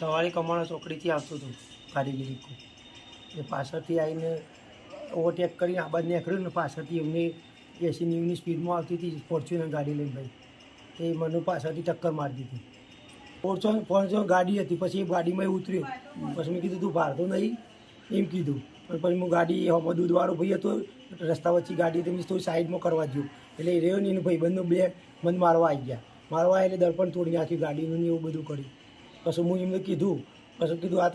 સવારે કમાણો ચોકડીથી આવતો હતો ગાડી લીધી એ પાછળથી આવીને ઓવરટેક કરીને આ બાજુ નીકળ્યું ને પાછળથી એમને એસી નેવની સ્પીડમાં આવતી હતી ફોર્ચ્યુનર ગાડી લઈને ભાઈ. તે મને પાછળથી ટક્કર મારી દીધી. ફોર્ચ્યુનર ફોર્ચ્યુનર ગાડી હતી, પછી એ ગાડીમાં એ ઉતર્યો. પછી મેં કીધું, તું ભારતો નહીં. એમ કીધું. પણ પછી હું ગાડી હમણાં દૂધવાળો ભાઈ હતો, રસ્તા વચ્ચે ગાડી હતી મેં થોડી સાઈડમાં કરવા ગયો. એટલે એ રહ્યો ને એનો ભાઈ બંને બે બંધ મારવા આવી ગયા. મારવા એટલે દર્પણ તોડી નાખ્યું ગાડીનું ને એવું બધું કર્યું. પછી હું એમને કીધું પછી કીધું, આ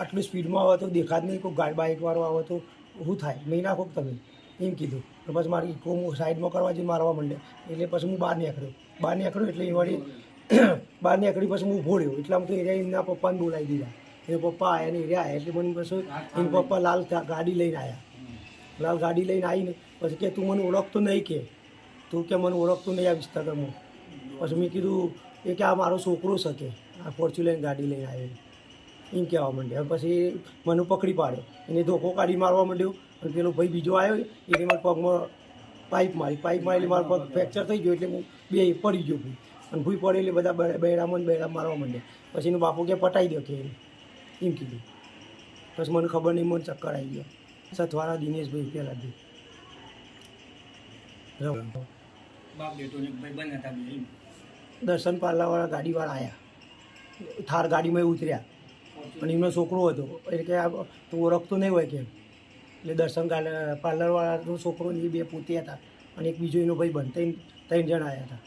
આટલી સ્પીડમાં આવે તો દેખાત નહીં, કોઈ ગાડી બાઇકવાળો આવે તો શું થાય, નહીં નાખો તમે? એમ કીધું. પછી મારી ઇકો સાઈડમાં કરવા જઈને મારવા માંડ્યા. એટલે પછી હું બહાર નીકળ્યો. બહાર નીકળ્યો એટલે એ વળી બહાર નીકળી પછી હું ઊભો રહ્યો. એટલા તો એરિયા એમના પપ્પાને બોલાવી દીધા. એ પપ્પા આવ્યા ને એરિયા એટલે મને પછી એના પપ્પા લાલ ગાડી લઈને આવ્યા લાલ ગાડી લઈને આવીને પછી કે તું મને ઓળખતો નહીં કે. તું કે મને ઓળખતો નહીં આ વિસ્તારમાં. પછી મેં કીધું, એ કે આ મારો છોકરો શકે, આ ફોર્ચ્યુનર ગાડી લઈને આવ્યો એમ કહેવા માંડ્યો. પછી મને પકડી પાડ્યો. એને ધોકો કાઢી મારવા માંડ્યો. અને પેલો ભાઈ બીજો આવ્યો એને મારા પગમાં પાઇપ મારી પાઇપ મારી મારો પગ ફ્રેક્ચર થઈ ગયો એટલે હું બે પડી ગયો ભાઈ. અને ભૂઈ પડે એટલે બધા બે- બૈરામાં બૈરા મારવા માંડ્યા. પછી એનો બાપુ કે, પટાઈ દો કે એમ કીધું. પછી મને ખબર નહીં, મને ચક્કર આવી ગયા. સથવારા દિનેશભાઈ પહેલાંથી. બાપ બેટો ભાઈ બંધ હતા બે. દર્શન પાર્લરવાળા ગાડીવાળા આવ્યા થાર ગાડીમાં ઉતર્યા. અને એમનો છોકરો હતો. એટલે કે આ તું ઓળખતો નહીં હોય કેમ એટલે દર્શન પાર્લરવાળાનો છોકરો એ બે પોતે હતા. અને એક બીજો એનો ભાઈ બન ત્રણ ત્રણ જણ આવ્યા હતા.